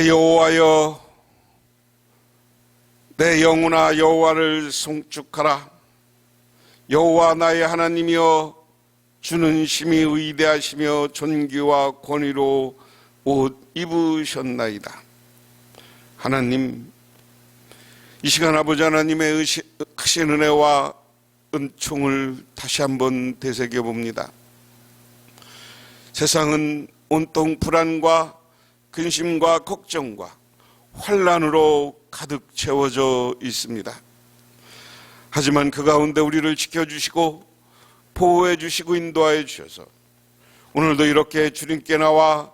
내 여호와여 내 영혼아 여호와를 송축하라. 여호와 나의 하나님이여 주는 심히 의대하시며 존귀와 권위로 옷 입으셨나이다. 하나님 이 시간 아버지 하나님의 크신 은혜와 은총을 다시 한번 되새겨 봅니다. 세상은 온통 불안과 근심과 걱정과 환란으로 가득 채워져 있습니다. 하지만 그 가운데 우리를 지켜주시고 보호해 주시고 인도하여 주셔서 오늘도 이렇게 주님께 나와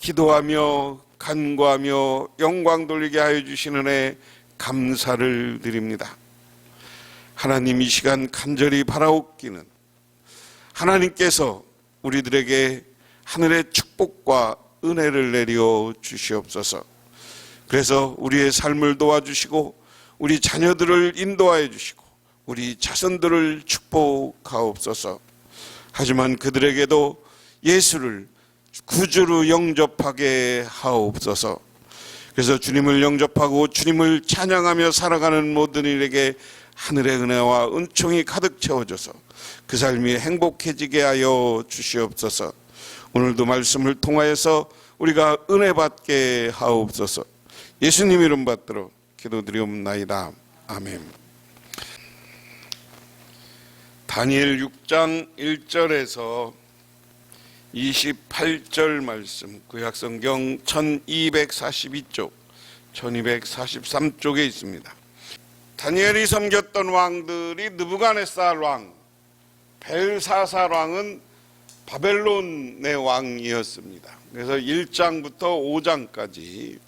기도하며 간구하며 영광 돌리게 하여 주시는 애 감사를 드립니다. 하나님 이 시간 간절히 바라옵기는 하나님께서 우리들에게 하늘의 축복과 은혜를 내려 주시옵소서. 그래서 우리의 삶을 도와주시고 우리 자녀들을 인도하여 주시고 우리 자손들을 축복하옵소서. 하지만 그들에게도 예수를 구주로 영접하게 하옵소서. 그래서 주님을 영접하고 주님을 찬양하며 살아가는 모든 일에게 하늘의 은혜와 은총이 가득 채워져서 그 삶이 행복해지게 하여 주시옵소서. 오늘도 말씀을 통하여서 우리가 은혜 받게 하옵소서. 예수님 이름 받들어 기도드리옵나이다. 아멘. 다니엘 6장 1절에서 28절 말씀 구약성경 1242쪽 1243쪽에 있습니다. 다니엘이 섬겼던 왕들이 느부갓네살 왕, 벨사살 왕은 바벨론의 왕이었습니다. 그래서 1장부터 5장까지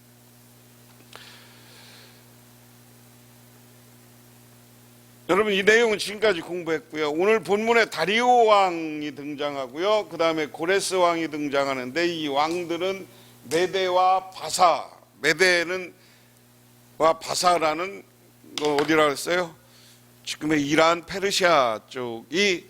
여러분 이 내용은 지금까지 공부했고요. 오늘 본문에 다리오 왕이 등장하고요. 그 다음에 고레스 왕이 등장하는데 이 왕들은 메데와 바사, 메데는 와 바사라는 거 어디라 그랬어요? 지금의 이란, 페르시아 쪽이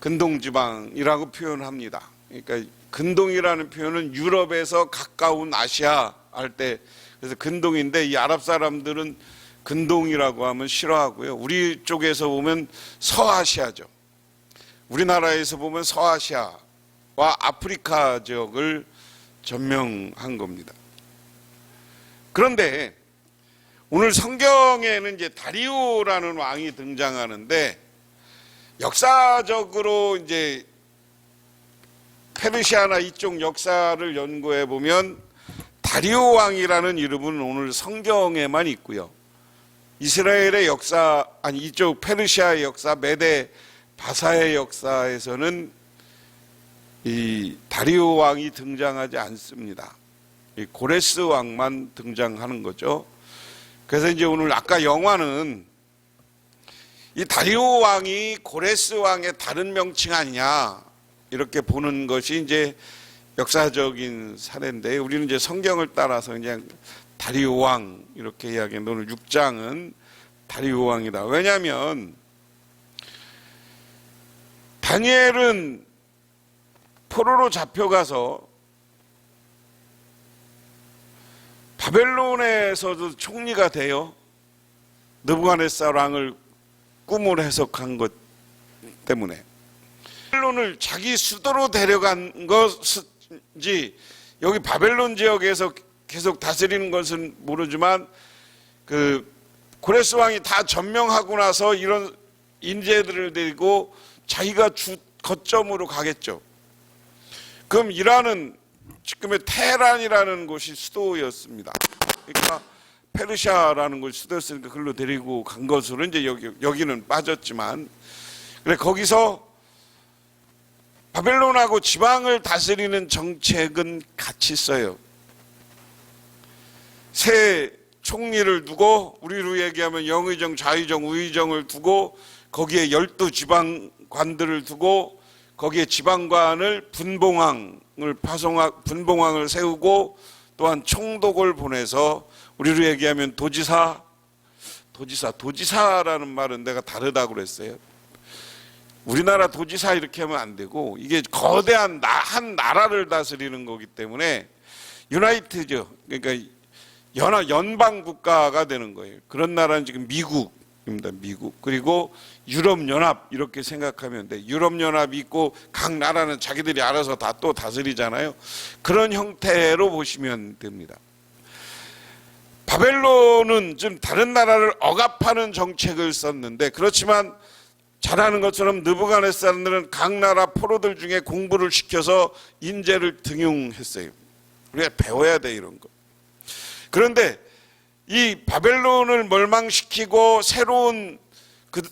근동지방이라고 표현합니다. 그러니까 근동이라는 표현은 유럽에서 가까운 아시아 할 때 그래서 근동인데 이 아랍 사람들은 근동이라고 하면 싫어하고요. 우리 쪽에서 보면 서아시아죠. 우리나라에서 보면 서아시아와 아프리카 지역을 전명한 겁니다. 그런데 오늘 성경에는 이제 다리오라는 왕이 등장하는데 역사적으로 이제 페르시아나 이쪽 역사를 연구해 보면 다리오 왕이라는 이름은 오늘 성경에만 있고요. 이스라엘의 역사 아니 이쪽 페르시아의 역사, 메데 바사의 역사에서는 이 다리오 왕이 등장하지 않습니다. 이 고레스 왕만 등장하는 거죠. 그래서 이제 오늘 아까 영화는 이 다리오 왕이 고레스 왕의 다른 명칭 아니냐 이렇게 보는 것이 이제 역사적인 사례인데 우리는 이제 성경을 따라서 그냥 다리오 왕 이렇게 이야기했는데 오늘 6장은 다리오 왕이다. 왜냐하면 다니엘은 포로로 잡혀가서 바벨론에서도 총리가 되어 느부갓네살 왕을 꿈을 해석한 것 때문에 바벨론을 자기 수도로 데려간 것인지 여기 바벨론 지역에서 계속 다스리는 것은 모르지만 그 고레스 왕이 다 점령하고 나서 이런 인재들을 데리고 자기가 주 거점으로 가겠죠. 그럼 이란은 지금의 테헤란이라는 곳이 수도였습니다. 그러니까 페르시아라는 곳이 수도였으니까 글로 데리고 간 것으로 이제 여기 여기는 빠졌지만 그래 거기서 바벨론하고 지방을 다스리는 정책은 같이 써요. 새 총리를 두고 우리로 얘기하면 영의정, 좌의정, 우의정을 두고 거기에 열두 지방관들을 두고 거기에 지방관을 분봉왕을 파송하 분봉왕을 세우고 또한 총독을 보내서 우리로 얘기하면 도지사 도지사 도지사라는 말은 내가 다르다고 그랬어요. 우리나라 도지사 이렇게 하면 안 되고 이게 거대한 나, 한 나라를 다스리는 거기 때문에 유나이트죠. 그러니까 연합 연방 국가가 되는 거예요. 그런 나라는 지금 미국입니다. 미국 그리고 유럽 연합 이렇게 생각하면 돼. 유럽 연합이 있고 각 나라는 자기들이 알아서 다 또 다스리잖아요. 그런 형태로 보시면 됩니다. 바벨론은 좀 다른 나라를 억압하는 정책을 썼는데 그렇지만 잘 아는 것처럼 느부갓네살들은 각 나라 포로들 중에 공부를 시켜서 인재를 등용했어요. 우리가 배워야 돼 이런 거. 그런데 이 바벨론을 멸망시키고 새로운 그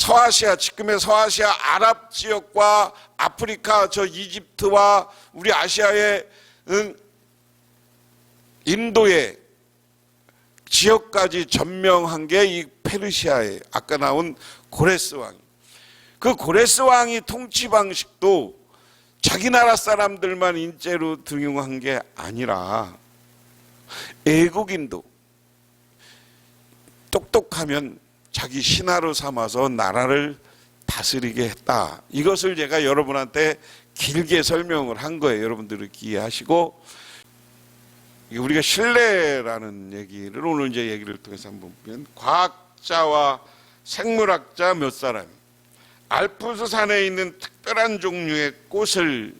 서아시아 지금의 서아시아 아랍 지역과 아프리카 저 이집트와 우리 아시아의 응, 인도의 지역까지 점령한 게 이 페르시아의 아까 나온 고레스 왕. 그 고레스 왕이 통치 방식도 자기 나라 사람들만 인재로 등용한 게 아니라 애국인도 똑똑하면 자기 신하로 삼아서 나라를 다스리게 했다. 이것을 제가 여러분한테 길게 설명을 한 거예요. 여러분들이 이해하시고 우리가 신뢰라는 얘기를 오늘 이제 얘기를 통해서 한번 보면 과학자와 생물학자 몇 사람 알프스 산에 있는 특별한 종류의 꽃을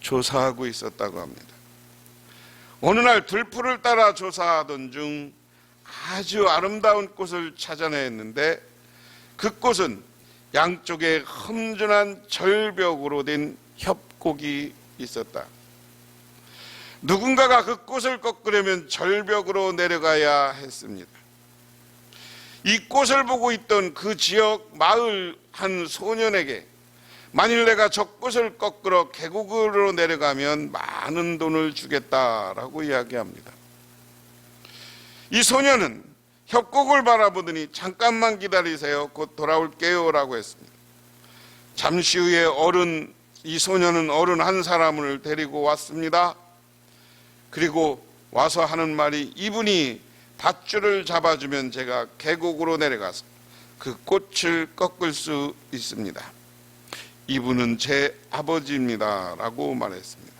조사하고 있었다고 합니다. 어느 날 들풀을 따라 조사하던 중 아주 아름다운 꽃을 찾아냈는데 그 꽃은 양쪽에 험준한 절벽으로 된 협곡이 있었다. 누군가가 그 꽃을 꺾으려면 절벽으로 내려가야 했습니다. 이 꽃을 보고 있던 그 지역 마을 한 소년에게 만일 내가 저 꽃을 꺾으러 계곡으로 내려가면 많은 돈을 주겠다라고 이야기합니다. 이 소년은 협곡을 바라보더니 잠깐만 기다리세요. 곧 돌아올게요 라고 했습니다. 잠시 후에 어른 이 소년은 어른 한 사람을 데리고 왔습니다. 그리고 와서 하는 말이 이분이 밧줄을 잡아주면 제가 계곡으로 내려가서 그 꽃을 꺾을 수 있습니다. 이분은 제 아버지입니다 라고 말했습니다.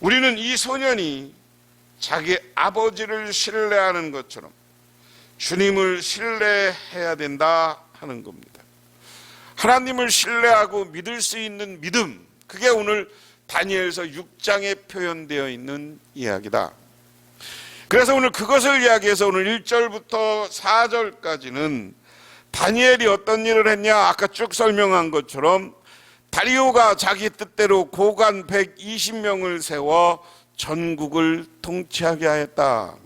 우리는 이 소년이 자기 아버지를 신뢰하는 것처럼 주님을 신뢰해야 된다 하는 겁니다. 하나님을 신뢰하고 믿을 수 있는 믿음, 그게 오늘 다니엘서 6장에 표현되어 있는 이야기다. 그래서 오늘 그것을 이야기해서 오늘 1절부터 4절까지는 다니엘이 어떤 일을 했냐 아까 쭉 설명한 것처럼 다리오가 자기 뜻대로 고관 120명을 세워 전국을 통치하게 하였다.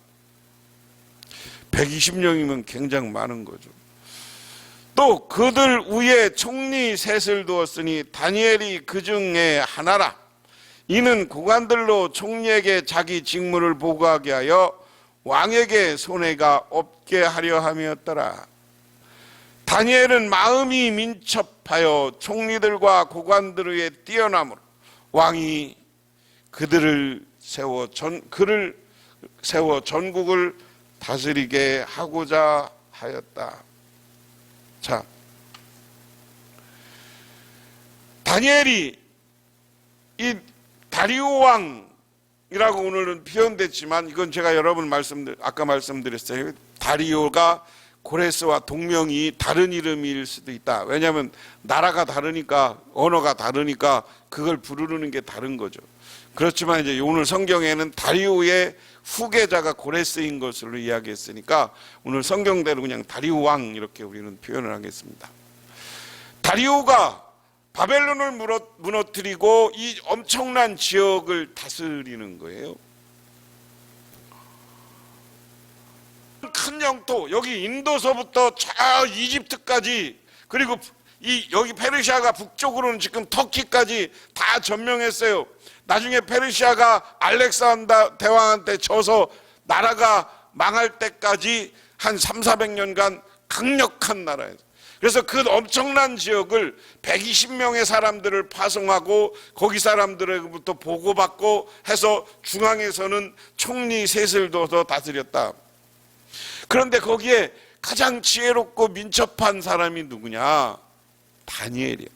120명이면 굉장히 많은 거죠. 또 그들 위에 총리 셋을 두었으니 다니엘이 그 중에 하나라. 이는 고관들로 총리에게 자기 직무를 보고하게 하여 왕에게 손해가 없게 하려 함이었더라. 다니엘은 마음이 민첩하여 총리들과 고관들의 뛰어남으로 왕이 그들을 세워 전 그를 세워 전국을 다스리게 하고자 하였다. 자, 다니엘이 이 다리오 왕이라고 오늘은 표현됐지만 이건 제가 여러분 말씀드 아까 말씀드렸어요. 다리오가 고레스와 동명이 다른 이름일 수도 있다. 왜냐하면 나라가 다르니까 언어가 다르니까 그걸 부르는 게 다른 거죠. 그렇지만 이제 오늘 성경에는 다리오의 후계자가 고레스인 것으로 이야기했으니까 오늘 성경대로 그냥 다리오 왕 이렇게 우리는 표현을 하겠습니다. 다리오가 바벨론을 무너뜨리고 이 엄청난 지역을 다스리는 거예요. 큰 영토 여기 인도서부터 저 이집트까지 그리고 이 여기 페르시아가 북쪽으로는 지금 터키까지 다 점령했어요. 나중에 페르시아가 알렉산더 대왕한테 져서 나라가 망할 때까지 한 3, 400년간 강력한 나라예요. 그래서 그 엄청난 지역을 120명의 사람들을 파송하고 거기 사람들에게부터 보고받고 해서 중앙에서는 총리 셋을 둬서 다스렸다. 그런데 거기에 가장 지혜롭고 민첩한 사람이 누구냐? 다니엘이야.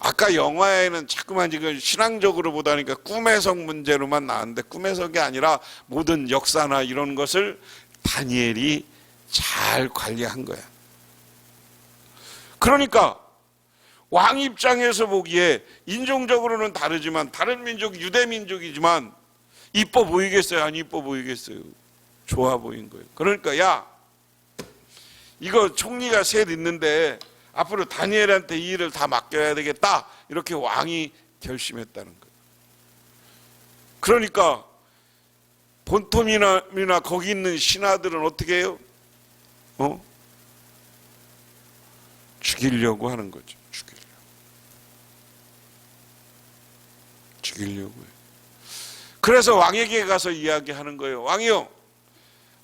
아까 영화에는 자꾸만 지금 신앙적으로 보다니까 꿈 해석 문제로만 나왔는데 꿈 해석이 아니라 모든 역사나 이런 것을 다니엘이 잘 관리한 거야. 그러니까 왕 입장에서 보기에 인종적으로는 다르지만 다른 민족 유대 민족이지만 이뻐 보이겠어요? 안 이뻐 보이겠어요? 좋아 보인 거예요. 그러니까 야 이거 총리가 셋 있는데 앞으로 다니엘한테 이 일을 다 맡겨야 되겠다 이렇게 왕이 결심했다는 거예요. 그러니까 본토민이나 거기 있는 신하들은 어떻게 해요? 어? 죽이려고 하는 거죠. 죽이려고. 해요. 그래서 왕에게 가서 이야기하는 거예요. 왕이요.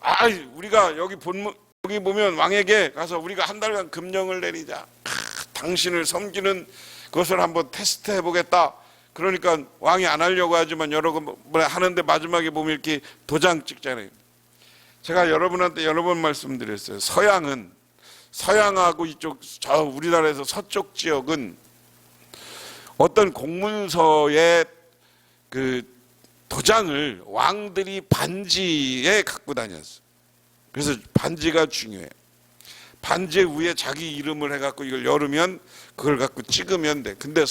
아, 우리가 여기 본문 여기 보면 왕에게 가서 우리가 한 달간 금령을 내리자. 아, 당신을 섬기는 것을 한번 테스트 해보겠다. 그러니까 왕이 안 하려고 하지만 여러 번 하는데 마지막에 보면 이렇게 도장 찍잖아요. 제가 여러분한테 여러 번 말씀드렸어요. 서양은 서양하고 이쪽 저 우리나라에서 서쪽 지역은 어떤 공문서에 그 도장을 왕들이 반지에 갖고 다녔어. 그래서 반지가 중요해. 반지 위에 자기 이름을 해갖고 이걸 열으면 그걸 갖고 찍으면 돼. 근데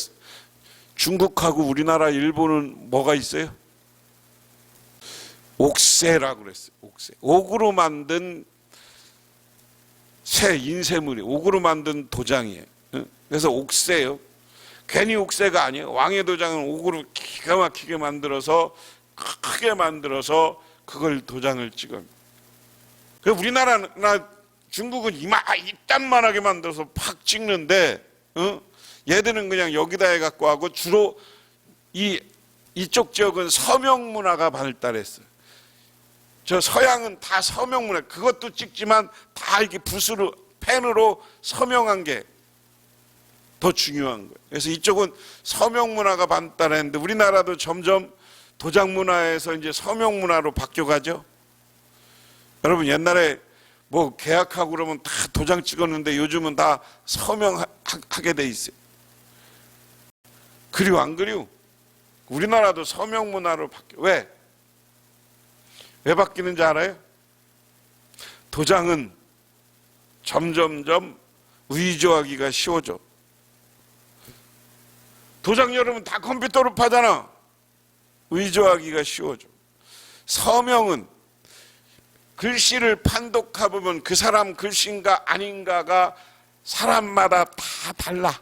중국하고 우리나라, 일본은 뭐가 있어요? 옥새라고 그랬어요. 옥새. 옥으로 만든 새, 인쇄물이 옥으로 만든 도장이에요. 응? 그래서 옥새요. 괜히 옥새가 아니에요. 왕의 도장은 옥으로 기가 막히게 만들어서 크게 만들어서 그걸 도장을 찍어요. 그 우리나라나 중국은 이마 이딴만하게 만들어서 팍 찍는데, 어? 얘들은 그냥 여기다 해갖고 하고 주로 이 이쪽 지역은 서명 문화가 발달했어요. 저 서양은 다 서명 문화, 그것도 찍지만 다 이렇게 붓으로 펜으로 서명한 게 더 중요한 거예요. 그래서 이쪽은 서명 문화가 발달했는데 우리나라도 점점 도장 문화에서 이제 서명 문화로 바뀌어 가죠. 여러분 옛날에 뭐 계약하고 그러면 다 도장 찍었는데 요즘은 다 서명하게 돼 있어요. 그리고 안 그리고 우리나라도 서명 문화로 바뀌어. 왜? 왜 바뀌는지 알아요? 도장은 점점점 위조하기가 쉬워져. 도장 여러분 다 컴퓨터로 파잖아. 위조하기가 쉬워져. 서명은 글씨를 판독해 보면 그 사람 글씨인가 아닌가가 사람마다 다 달라.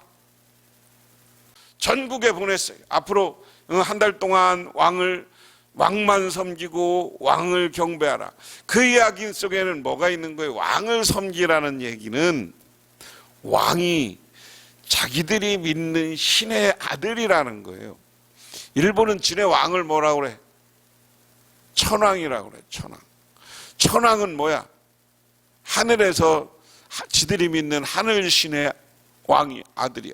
전국에 보냈어요. 앞으로 한 달 동안 왕을 왕만 섬기고 왕을 경배하라. 그 이야기 속에는 뭐가 있는 거예요? 왕을 섬기라는 얘기는 왕이 자기들이 믿는 신의 아들이라는 거예요. 일본은 진의 왕을 뭐라고 그래? 천왕이라고 그래. 천왕. 천왕은 뭐야? 하늘에서 지들이 믿는 하늘 신의 왕이 아들이야.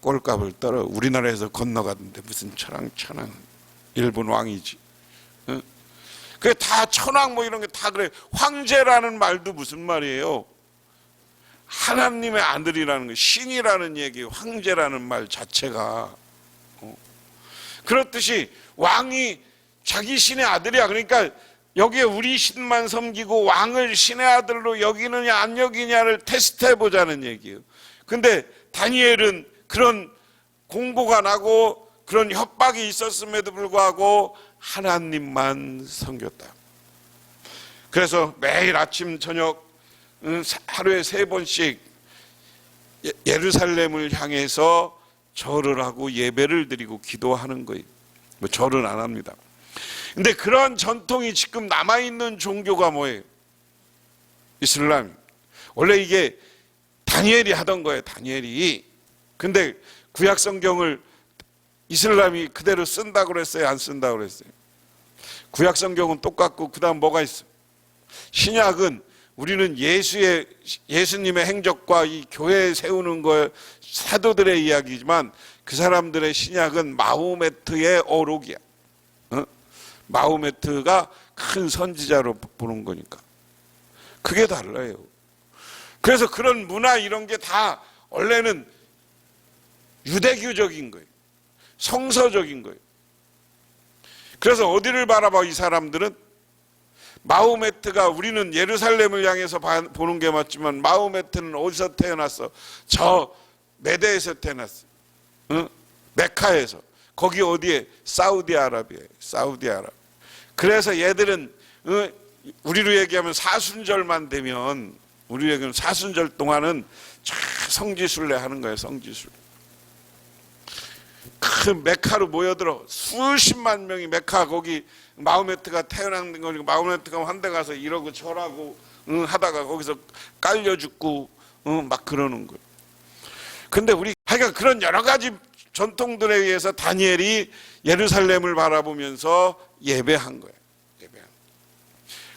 꼴값을 떨어 우리나라에서 건너가던데 무슨 천왕 천왕 일본 왕이지. 어? 그게 다 천왕 뭐 이런 게 다 그래. 황제라는 말도 무슨 말이에요? 하나님의 아들이라는 거, 신이라는 얘기, 황제라는 말 자체가 어? 그렇듯이 왕이 자기 신의 아들이야. 그러니까 여기에 우리 신만 섬기고 왕을 신의 아들로 여기느냐 안 여기냐를 테스트해 보자는 얘기예요. 근데 다니엘은 그런 공고가 나고 그런 협박이 있었음에도 불구하고 하나님만 섬겼다. 그래서 매일 아침 저녁 하루에 세 번씩 예, 예루살렘을 향해서 절을 하고 예배를 드리고 기도하는 거예요. 뭐 절은 안 합니다. 근데 그런 전통이 지금 남아있는 종교가 뭐예요? 이슬람. 원래 이게 다니엘이 하던 거예요, 다니엘이. 근데 구약 성경을 이슬람이 그대로 쓴다고 그랬어요, 안 쓴다고 그랬어요? 구약 성경은 똑같고 그다음 뭐가 있어? 신약은 우리는 예수의 예수님의 행적과 이 교회 세우는 거 사도들의 이야기지만 그 사람들의 신약은 마호메트의 어록이야. 어? 마호메트가 큰 선지자로 보는 거니까. 그게 달라요. 그래서 그런 문화 이런 게 다 원래는 유대교적인 거예요. 성서적인 거예요. 그래서 어디를 바라봐 이 사람들은 마호메트가 우리는 예루살렘을 향해서 봐- 보는 게 맞지만 마호메트는 어디서 태어났어? 저 메대에서 태어났어. 응? 메카에서. 거기 어디에? 사우디아라비아에. 사우디아라비아. 그래서 얘들은 어, 우리로 얘기하면 사순절만 되면 우리로 얘기하면 사순절 동안은 쫙 성지순례 하는 거예요. 성지순례. 큰 메카로 모여들어 수십만 명이 메카 거기 마호메트가 태어난 거니까 마호메트가 환대 가서 이러고 저러고 응, 하다가 거기서 깔려 죽고 응, 막 그러는 거예요. 근데 우리 하여간 그런 여러 가지 전통들에 의해서 다니엘이 예루살렘을 바라보면서 예배한 거예요. 예배한.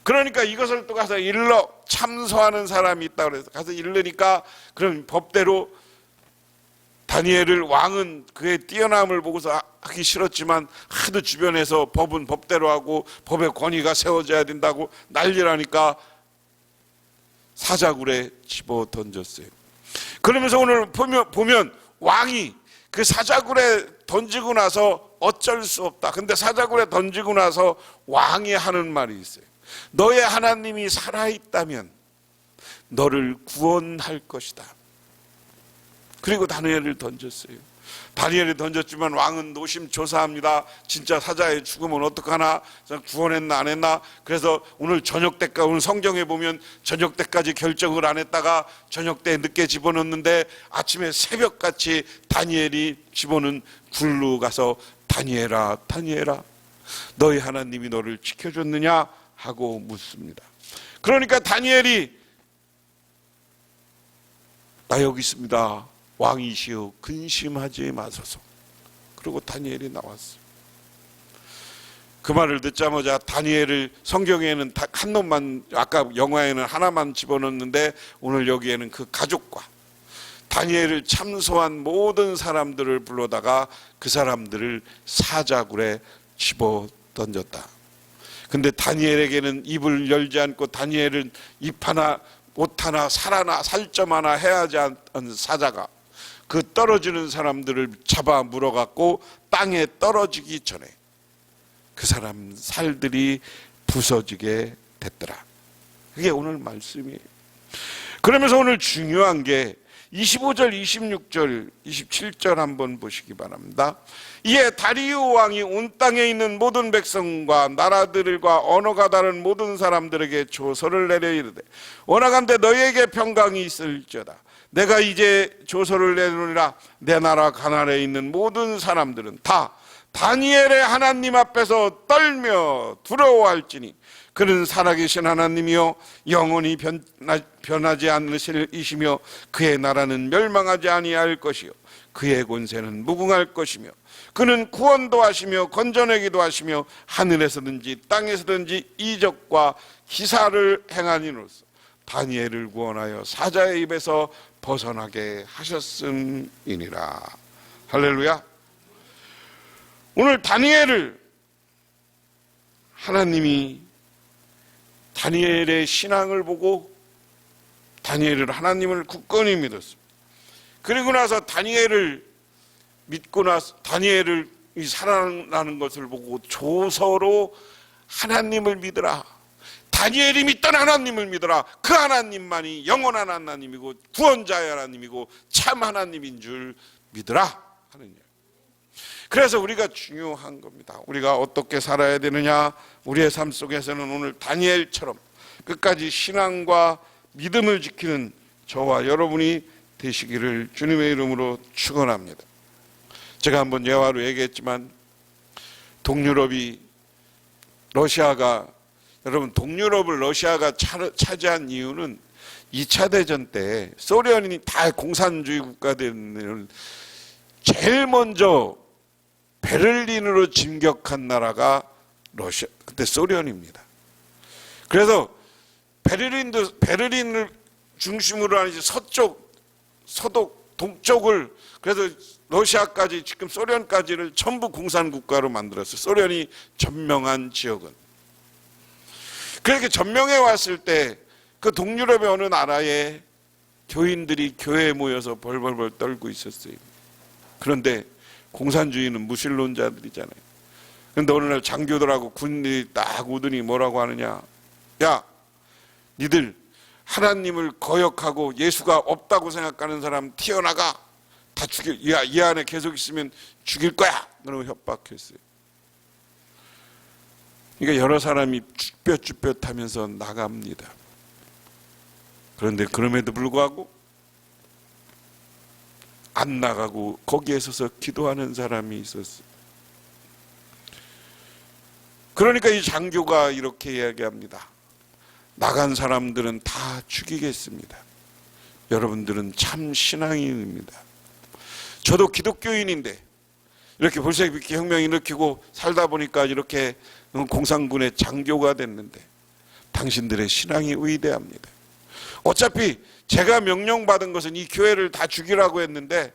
그러니까 이것을 또 가서 일러 참소하는 사람이 있다 그래서 가서 일르니까 그럼 법대로 다니엘을 왕은 그의 뛰어남을 보고서 하기 싫었지만 하도 주변에서 법은 법대로 하고 법의 권위가 세워져야 된다고 난리라니까 사자굴에 집어 던졌어요. 그러면서 오늘 보면, 보면 왕이 그 사자굴에 던지고 나서 어쩔 수 없다. 근데 사자굴에 던지고 나서 왕이 하는 말이 있어요. 너의 하나님이 살아있다면 너를 구원할 것이다. 그리고 다니엘을 던졌어요. 다니엘이 던졌지만 왕은 노심초사합니다. 진짜 사자의 죽으면 어떡하나? 구원했나 안 했나? 그래서 오늘 저녁 때까지 오늘 성경에 보면 저녁 때까지 결정을 안 했다가 저녁 때 늦게 집어넣는데 아침에 새벽같이 다니엘이 집어넣은 굴로 가서 다니엘아 다니엘아 너희 하나님이 너를 지켜줬느냐 하고 묻습니다. 그러니까 다니엘이 나 여기 있습니다. 왕이시여 근심하지 마소서. 그리고 다니엘이 나왔어요. 그 말을 듣자마자 다니엘을 성경에는 딱한 놈만 아까 영화에는 하나만 집어넣는데 오늘 여기에는 그 가족과 다니엘을 참소한 모든 사람들을 불러다가 그 사람들을 사자굴에 집어 던졌다. 근데 다니엘에게는 입을 열지 않고 다니엘은 입 하나 옷 하나 살 하나 살점 하나 해야지 않은 사자가 그 떨어지는 사람들을 잡아 물어갖고 땅에 떨어지기 전에 그 사람 살들이 부서지게 됐더라. 그게 오늘 말씀이에요. 그러면서 오늘 중요한 게 25절, 26절, 27절 한번 보시기 바랍니다. 이에 다리우 왕이 온 땅에 있는 모든 백성과 나라들과 언어가 다른 모든 사람들에게 조서를 내려 이르되 원하간대 너희에게 평강이 있을지어다. 내가 이제 조서를 내놓으리라. 내 나라 가나안에 있는 모든 사람들은 다 다니엘의 하나님 앞에서 떨며 두려워할지니 그는 살아계신 하나님이요 영원히 변하, 변하 지 않으실 이시며 그의 나라는 멸망하지 아니할 것이요 그의 권세는 무궁할 것이며 그는 구원도 하시며 건져내기도 하시며 하늘에서든지 땅에서든지 이적과 기사를 행하니로서 다니엘을 구원하여 사자의 입에서 벗어나게 하셨음이니라 할렐루야 오늘 다니엘을 하나님이 다니엘의 신앙을 보고 다니엘을 하나님을 굳건히 믿었습니다. 그리고 나서 다니엘을 믿고 나서 다니엘을 이 살아나는 것을 보고 조서로 하나님을 믿으라. 다니엘이 믿던 하나님을 믿어라. 그 하나님만이 영원한 하나님이고 구원자의 하나님이고 참 하나님인 줄 믿으라 하는 일. 그래서 우리가 중요한 겁니다. 우리가 어떻게 살아야 되느냐? 우리의 삶 속에서는 오늘 다니엘처럼 끝까지 신앙과 믿음을 지키는 저와 여러분이 되시기를 주님의 이름으로 축원합니다. 제가 한번 예화로 얘기했지만 동유럽이 러시아가 여러분 동유럽을 러시아가 차- 차지한 이유는 2차 대전 때 소련이 다 공산주의 국가들을 제일 먼저 베를린으로 진격한 나라가 러시아 그때 소련입니다. 그래서 베를린도 베를린을 중심으로 하는 서쪽, 서독, 동쪽을 그래서 러시아까지 지금 소련까지를 전부 공산 국가로 만들었어요. 소련이 점령한 지역은. 그렇게 점령해 왔을 때 그 동유럽의 어느 나라에 교인들이 교회에 모여서 벌벌벌 떨고 있었어요. 그런데 공산주의는 무신론자들이잖아요. 근데 어느 날 장교들하고 군인이 딱 오더니 뭐라고 하느냐. 야, 니들 하나님을 거역하고 예수가 없다고 생각하는 사람 튀어나가. 다 죽여. 야, 이 안에 계속 있으면 죽일 거야. 그러고 협박했어요. 그러니까 여러 사람이 쭈뼛쭈뼛 하면서 나갑니다. 그런데 그럼에도 불구하고 안 나가고 거기에 서서 기도하는 사람이 있었어요. 그러니까 이 장교가 이렇게 이야기합니다. 나간 사람들은 다 죽이겠습니다. 여러분들은 참 신앙인입니다. 저도 기독교인인데 이렇게 볼세비키 혁명 일으키고 살다 보니까 이렇게 공산군의 장교가 됐는데 당신들의 신앙이 위대합니다. 어차피 제가 명령받은 것은 이 교회를 다 죽이라고 했는데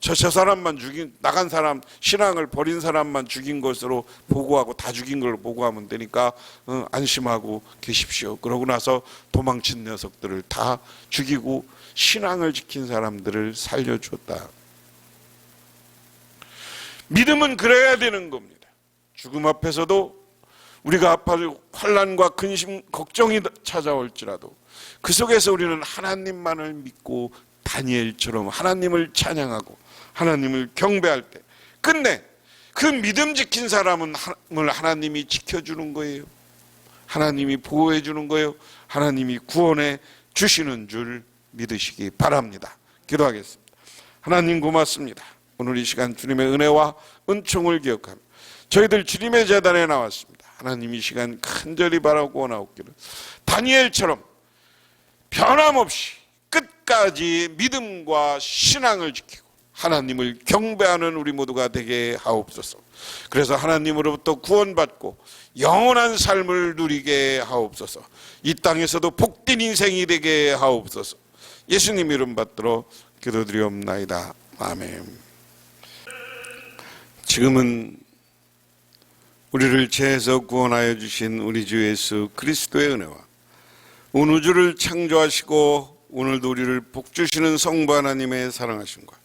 저, 저 사람만 죽인 나간 사람 신앙을 버린 사람만 죽인 것으로 보고하고 다 죽인 걸로 보고하면 되니까 어, 안심하고 계십시오. 그러고 나서 도망친 녀석들을 다 죽이고 신앙을 지킨 사람들을 살려줬다. 믿음은 그래야 되는 겁니다. 죽음 앞에서도 우리가 아파할 환란과 근심 걱정이 찾아올지라도 그 속에서 우리는 하나님만을 믿고 다니엘처럼 하나님을 찬양하고 하나님을 경배할 때 끝내 그 믿음 지킨 하나님을 하나님이 지켜주는 거예요. 하나님이 보호해 주는 거예요. 하나님이 구원해 주시는 줄 믿으시기 바랍니다. 기도하겠습니다. 하나님 고맙습니다. 오늘 이 시간 주님의 은혜와 은총을 기억하며 저희들 주님의 재단에 나왔습니다. 하나님 이 시간 간절히 바라고 원하옵기를 다니엘처럼 변함없이 끝까지 믿음과 신앙을 지키고 하나님을 경배하는 우리 모두가 되게 하옵소서. 그래서 하나님으로부터 구원받고 영원한 삶을 누리게 하옵소서. 이 땅에서도 복된 인생이 되게 하옵소서. 예수님 이름 받들어 기도드리옵나이다. 아멘. 지금은 우리를 죄에서 구원하여 주신 우리 주 예수 그리스도의 은혜와 온 우주를 창조하시고 오늘도 우리를 복주시는 성부 하나님의 사랑하심과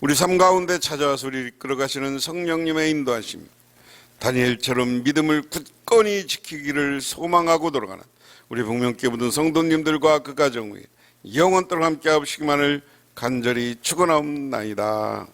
우리 삶 가운데 찾아와서 우리를 이끌어 가시는 성령님의 인도하심 다니엘처럼 믿음을 굳건히 지키기를 소망하고 돌아가는 우리 복명께 묻은 성도님들과 그 가정 위에 영원토록 함께 하시기만을 간절히 축원하옵나이다.